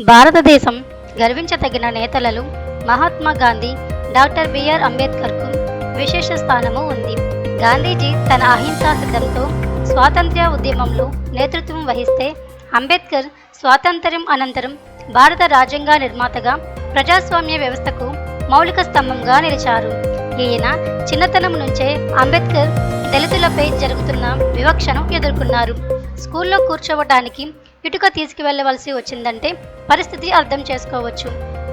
భారతదేశం గర్వించదగిన నేతలలో మహాత్మా గాంధీ డాక్టర్ బిఆర్ అంబేద్కర్కు విశేష స్థానము ఉంది. గాంధీజీ తన అహింసా సిద్ధంతో స్వాతంత్ర్య ఉద్యమంలో నేతృత్వం వహిస్తే అంబేద్కర్ స్వాతంత్ర్యం అనంతరం భారత రాజ్యాంగ నిర్మాతగా ప్రజాస్వామ్య వ్యవస్థకు మౌలిక స్తంభంగా నిలిచారు. ఈయన చిన్నతనం నుంచే అంబేద్కర్ దళితులపై జరుగుతున్న వివక్షను ఎదుర్కొన్నారు. స్కూల్లో కూర్చోవటానికి ఇటుక తీసుకువెళ్ళవలసి వచ్చిందంటే పరిస్థితి అర్థం చేసుకోవచ్చు.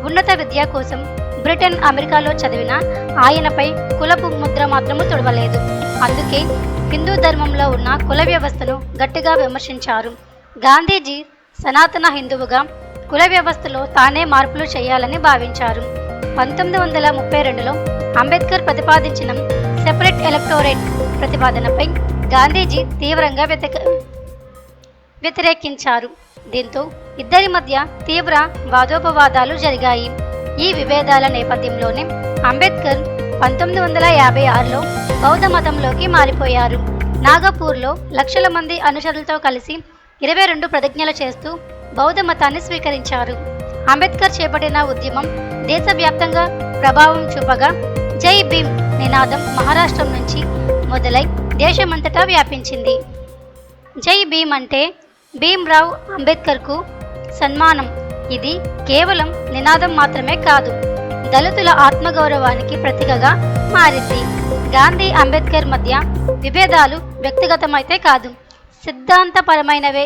ఉన్నత విద్య కోసం బ్రిటన్ అమెరికాలో చదివిన ఆయనపై కులపు ముద్ర మాత్రము తొడవలేదు. అందుకే హిందూ ధర్మంలో ఉన్న కుల వ్యవస్థను గట్టిగా విమర్శించారు. గాంధీజీ సనాతన హిందువుగా కుల వ్యవస్థలో తానే మార్పులు చేయాలని భావించారు. పంతొమ్మిది వందల ముప్పై రెండులో అంబేద్కర్ ప్రతిపాదించిన సెపరేట్ ఎలక్టోరేట్ ప్రతిపాదనపై గాంధీజీ తీవ్రంగా వ్యతిక వ్యతిరేకించారు. దీంతో ఇద్దరి మధ్య తీవ్ర వాదోపవాదాలు జరిగాయి. ఈ విభేదాల నేపథ్యంలోనే అంబేద్కర్ పంతొమ్మిది వందల యాభై ఆరులో బౌద్ధ మతంలోకి మారిపోయారు. నాగపూర్లో లక్షల మంది అనుచరులతో కలిసి ఇరవై రెండు ప్రతిజ్ఞలు చేస్తూ బౌద్ధ మతాన్ని స్వీకరించారు. అంబేద్కర్ చేపట్టిన ఉద్యమం దేశవ్యాప్తంగా ప్రభావం చూపగా జై భీమ్ నినాదం మహారాష్ట్రం నుంచి మొదలై దేశమంతటా వ్యాపించింది. జై భీమ్ అంటే భీమ్రావ్ అంబేద్కర్కు సన్మానం. ఇది కేవలం నినాదం మాత్రమే కాదు దళితుల ఆత్మగౌరవానికి ప్రతీకగా మారింది. గాంధీ అంబేద్కర్ మధ్య విభేదాలు వ్యక్తిగతమైతే కాదు సిద్ధాంతపరమైనవే.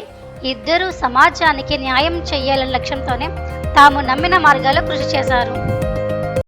ఇద్దరూ సమాజానికి న్యాయం చేయాలనే లక్ష్యంతోనే తాము నమ్మిన మార్గాల్లో కృషి చేశారు.